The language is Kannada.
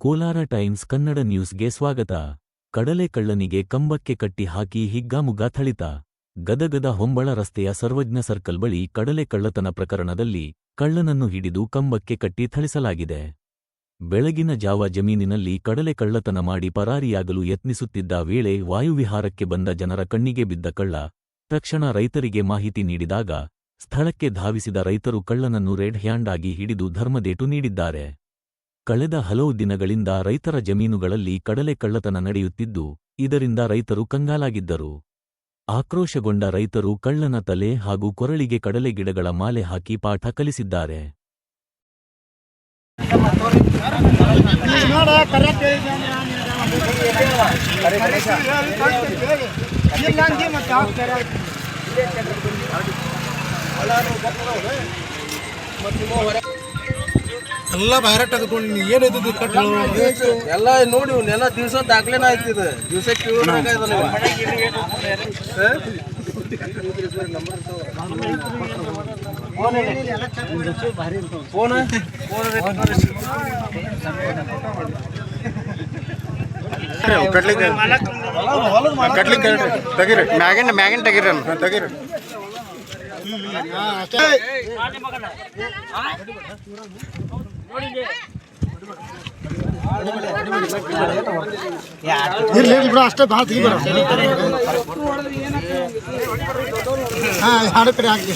ಕೋಲಾರ ಟೈಮ್ಸ್ ಕನ್ನಡ ನ್ಯೂಸ್ಗೆ ಸ್ವಾಗತ. ಕಡಲೆ ಕಳ್ಳನಿಗೆ ಕಂಬಕ್ಕೆ ಕಟ್ಟಿ ಹಾಕಿ ಹಿಗ್ಗಾಮುಗ್ಗಾ ಥಳಿತ. ಗದಗದ ಹೊಂಬಳ ರಸ್ತೆಯ ಸರ್ವಜ್ಞ ಸರ್ಕಲ್ ಬಳಿ ಕಡಲೆ ಕಳ್ಳತನ ಪ್ರಕರಣದಲ್ಲಿ ಕಳ್ಳನನ್ನು ಹಿಡಿದು ಕಂಬಕ್ಕೆ ಕಟ್ಟಿ ಥಳಿಸಲಾಗಿದೆ. ಬೆಳಗಿನ ಜಾವ ಜಮೀನಿನಲ್ಲಿ ಕಡಲೆ ಕಳ್ಳತನ ಮಾಡಿ ಪರಾರಿಯಾಗಲು ಯತ್ನಿಸುತ್ತಿದ್ದ ವೇಳೆ ವಾಯುವಿಹಾರಕ್ಕೆ ಬಂದ ಜನರ ಕಣ್ಣಿಗೆ ಬಿದ್ದ ಕಳ್ಳ, ತಕ್ಷಣ ರೈತರಿಗೆ ಮಾಹಿತಿ ನೀಡಿದಾಗ ಸ್ಥಳಕ್ಕೆ ಧಾವಿಸಿದ ರೈತರು ಕಳ್ಳನನ್ನು ರೆಡ್ ಹ್ಯಾಂಡ್ ಆಗಿ ಹಿಡಿದು ಧರ್ಮದೇಟು ನೀಡಿದ್ದಾರೆ. ಕಳೆದ ಹಲವು ದಿನಗಳಿಂದ ರೈತರ ಜಮೀನುಗಳಲ್ಲಿ ಕಡಲೆ ಕಳ್ಳತನ ನಡೆಯುತ್ತಿದ್ದು, ಇದರಿಂದ ರೈತರು ಕಂಗಾಲಾಗಿದ್ದರು. ಆಕ್ರೋಶಗೊಂಡ ರೈತರು ಕಳ್ಳನ ತಲೆ ಹಾಗೂ ಕೊರಳಿಗೆ ಕಡಲೆ ಗಿಡಗಳ ಮಾಲೆ ಹಾಕಿ ಪಾಠ ಕಲಿಸಿದ್ದಾರೆ. ಎಲ್ಲ ಬೈರಟ್ ತಗೊಂಡು ನೀ ಏನು ಇದ್ದದ್ದು ಕಟ್ಟು ಎಲ್ಲ ನೋಡಿ ಎಲ್ಲ ದಿವಸ ದಾಖಲೆನ ಆಯ್ತಿದ ದಿವಸಕ್ಕೆ ಫೋನ್ ಕಟ್ಲಿಕ್ಕೆ ಕಟ್ಲಿಕ್ಕೆ ತೆಗೀರಿ ಮ್ಯಾಗಿನ ಮ್ಯಾಗಿನ ತೆಗೀರಿ ಅಲ್ಲ ತೆಗೀರಿ ಇರ್ಲಿ ಇರ್ಲಿ ಬಿಡು ಅಷ್ಟೇ ಭಾಳ ತೆಗಿಬೇಡ ಹಾಂ ಹಾಡು ಕಡೆ ಹಾಕಿ